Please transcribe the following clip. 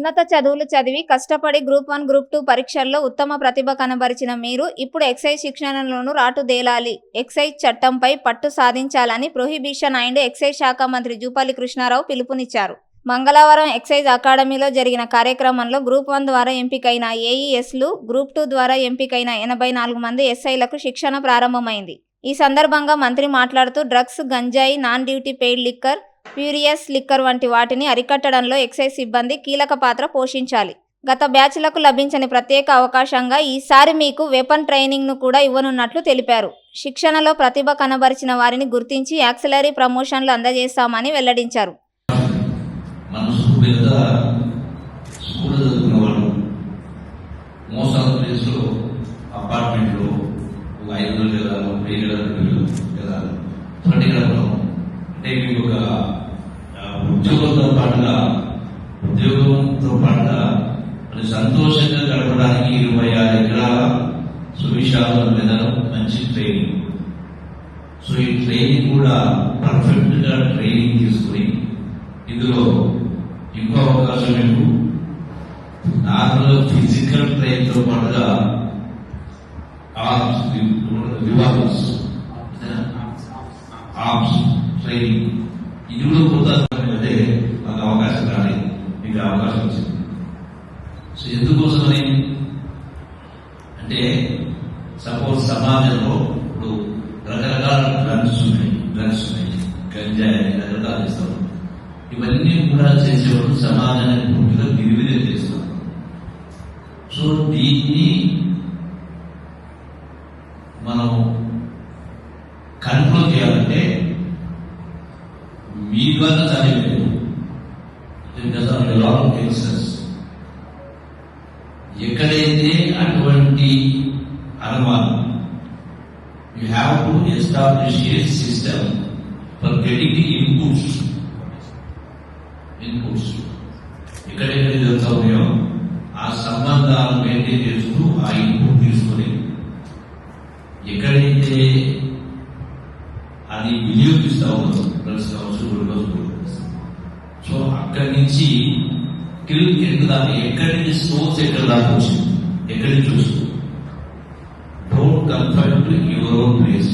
ఉన్నత చదువులు చదివి కష్టపడి గ్రూప్ వన్ గ్రూప్ టూ పరీక్షల్లో ఉత్తమ ప్రతిభ కనబరిచిన మీరు ఇప్పుడు ఎక్సైజ్ శిక్షణలోనూ రాటుదేలాలి ఎక్సైజ్ చట్టంపై పట్టు సాధించాలని ప్రొహిబిషన్ అండ్ ఎక్సైజ్ శాఖ మంత్రి జూపల్లి కృష్ణారావు పిలుపునిచ్చారు. మంగళవారం ఎక్సైజ్ అకాడమీలో జరిగిన కార్యక్రమంలో గ్రూప్ వన్ ద్వారా ఎంపికైన ఏఈఎస్లు గ్రూప్ టూ ద్వారా ఎంపికైన ఎనభై నాలుగు మంది ఎస్ఐలకు శిక్షణ ప్రారంభమైంది. ఈ సందర్భంగా మంత్రి మాట్లాడుతూ drugs ganja non duty paid liquor spurious liquor వంటి వాటిని అరికట్టడంలో ఎక్సైజ్ సిబ్బంది కీలక పాత్ర పోషించాలి. గత బ్యాచ్లకు లభించని ప్రత్యేక అవకాశంగా ఈసారి మీకు వెపన్ ట్రైనింగ్ను కూడా ఇవ్వనున్నట్లు తెలిపారు. శిక్షణలో ప్రతిభ కనబరిచిన వారిని గుర్తించి యాక్సిలరీ ప్రమోషన్లు అందజేస్తామని వెల్లడించారు. ప్లేస్లో అపార్ట్మెంట్లో ఒక ఐదు వందలు పాటుగా ఉద్యోగంతో పాటుగా మరి సంతోషంగా గడపడానికి ఇరవై ఆరు ఎకరాల సువిశాల మెదడు మంచి ట్రైనింగ్ సో ఈ ట్రైనింగ్ కూడా పర్ఫెక్ట్గా ట్రైనింగ్ తీసుకుని ఇందులో ఇంకో అవకాశం మీకు నార్మల్ ఫిజికల్ ట్రైన్తో పాటుగా ఆర్మ్స్ ఆర్మ్స్ ట్రైనింగ్ ఇది కూడా కొత్త అయితే మాకు అవకాశం రాలేదు మీకు అవకాశం వచ్చింది సో ఎందుకోసమని? అంటే సపోజ్ సమాజంలో ఇప్పుడు రకరకాల డ్రగ్స్ ఉన్నాయి డ్రగ్స్ ఉన్నాయి గంజాయి రకరకాలు ఇస్తారు ఇవన్నీ కూడా చేసేవాళ్ళు సమాజానికి పూర్తిగా విరివిరే చేస్తారు. సో దీన్ని మనం కంట్రోల్ చేయాలంటే మీ ద్వారా చదివేది లాంగ్ ఎక్సెస్ ఎక్కడైతే అటువంటి అనుమానం you have to establish a system for getting inputs inputs ఎక్కడెక్కడ జరుగుతా ఆ సంబంధాలు మెయింటైన్ చేస్తూ ఆ ఇన్పుట్ తీసుకొని ఎక్కడైతే అది వినియోగిస్తా ఉన్నాం ప్రతి సంవత్సరం గ్లూకోజ్ కావచ్చు. సో అక్కడి నుంచి కిల్ ఎక్కడ దాకా ఎక్కడి నుంచి సోర్స్ ఎక్కడ దాకా వచ్చింది ఎక్కడి నుంచి వస్తుంది don't confine to your own place